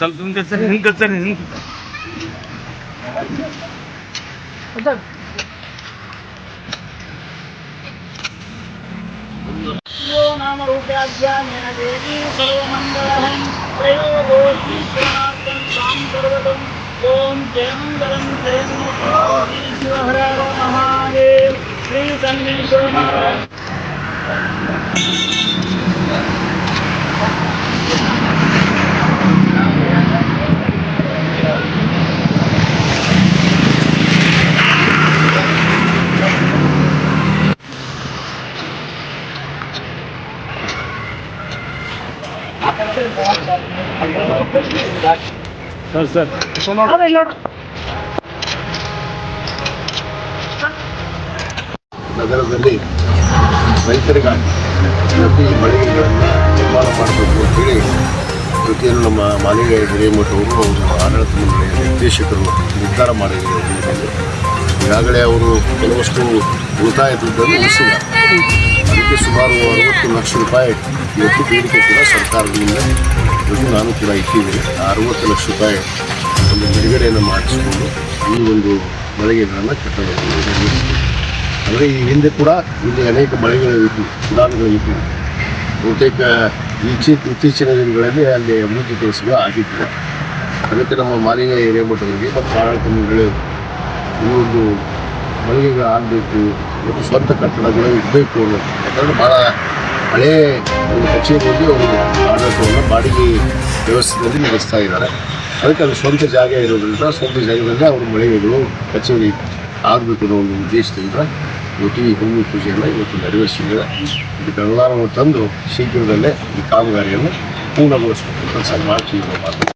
चल तुम कैसे हिंग कैसे हिंग नाम रूपाध्यानेन देवी ओम त्रयो विश्वनाथं सां सर्वदम् ॐ जयमङ्गलं जयं शिवहरा Efendimiz'e Sir, sir. ನಗರದಲ್ಲಿ ರೈತರಿಗಾಗಿ ಮಳಿಗೆಗಳನ್ನು ನಿರ್ಮಾಣ ಮಾಡಬೇಕು ಅಂತೇಳಿ ಪ್ರತಿಯೊಂದು ನಮ್ಮ ಮಾಲಿನ್ಯ ಹಿರೇಮಠವರು ಅವರು ಆಡಳಿತ ಮಂಡಳಿಯ ನಿರ್ದೇಶಕರು ನಿರ್ಧಾರ ಮಾಡಿದ್ದಾರೆ ಈಗಾಗಲೇ ಅವರು ಕೆಲವಷ್ಟು ಉಳಿತಾಯ ದುಡ್ಡನ್ನು ಉಳಿಸಿದ್ದಾರೆ ಅದಕ್ಕೆ ಸುಮಾರು ಅರವತ್ತು ಲಕ್ಷ ರೂಪಾಯಿ ಇವತ್ತು ಬೇಡಿಕೆ ಕೂಡ ಸರ್ಕಾರದಿಂದ ಇವತ್ತು ನಾನು ಕೂಡ ಇಟ್ಟಿದ್ದೀನಿ. ಆ ಅರವತ್ತು ಲಕ್ಷ ರೂಪಾಯಿ ಒಂದು ಬಿಡುಗಡೆಯನ್ನು ಮಾಡಿಸಿಕೊಂಡು ಈ ಒಂದು ಮಳಿಗೆಗಳನ್ನು ನಿರ್ಮಿಸ್ತೀವಿ ಅಂದರೆ ಈ ಹಿಂದೆ ಕೂಡ ಇಲ್ಲಿ ಅನೇಕ ಮಳೆಗಳು ಇದ್ವು ಬಹುತೇಕ ಈಚಿ ಇತ್ತೀಚಿನ ದಿನಗಳಲ್ಲಿ ಅಲ್ಲಿ ಅಭಿವೃದ್ಧಿ ಕೆಲಸಗಳು ಆಗಿತ್ತು ಅದಕ್ಕೆ ನಮ್ಮ ಮಾಲಿನ್ಯ ಹಿರೇಮಠವರಿಗೆ ಮತ್ತು ಆಡಳಿತ ಮಂಡಳಿ ಈ ಒಂದು ಮಳಿಗೆಗಳು ಆಗಬೇಕು ಮತ್ತು ಸ್ವಂತ ಕಟ್ಟಡಗಳು ಇರಬೇಕು ಯಾಕಂದರೆ ಭಾಳ ಹಳೇ ಒಂದು ಕಚೇರಿಯಲ್ಲಿ ಅವರು ಆಡಳಿತವನ್ನು ಬಾಡಿಗೆ ವ್ಯವಸ್ಥೆಯಲ್ಲಿ ನಡೆಸ್ತಾ ಇದ್ದಾರೆ. ಅದಕ್ಕೆ ಅದು ಸ್ವಂತ ಜಾಗ ಇರೋದ್ರಿಂದ, ಸ್ವಂತ ಜಾಗದಲ್ಲಿ ಅವರು ಮಳಿಗೆಗಳು, ಕಚೇರಿ ಆಗಬೇಕು ಅನ್ನೋ ಒಂದು ಉದ್ದೇಶದಿಂದ ಈ ಭೂಮಿ ಪೂಜೆಯನ್ನು ಇವತ್ತು ನೆರವೇರಿಸಿದ್ದೇವೆ ಇದಕ್ಕೆಲ್ಲರೂ ತಂದು ಶೀಘ್ರದಲ್ಲೇ ಈ ಕಾಮಗಾರಿಯನ್ನು ಪೂರ್ಣಗೊಳಿಸಬೇಕು ಕೆಲಸ ಮಾಡ್ತೀವಿ ಮಾತು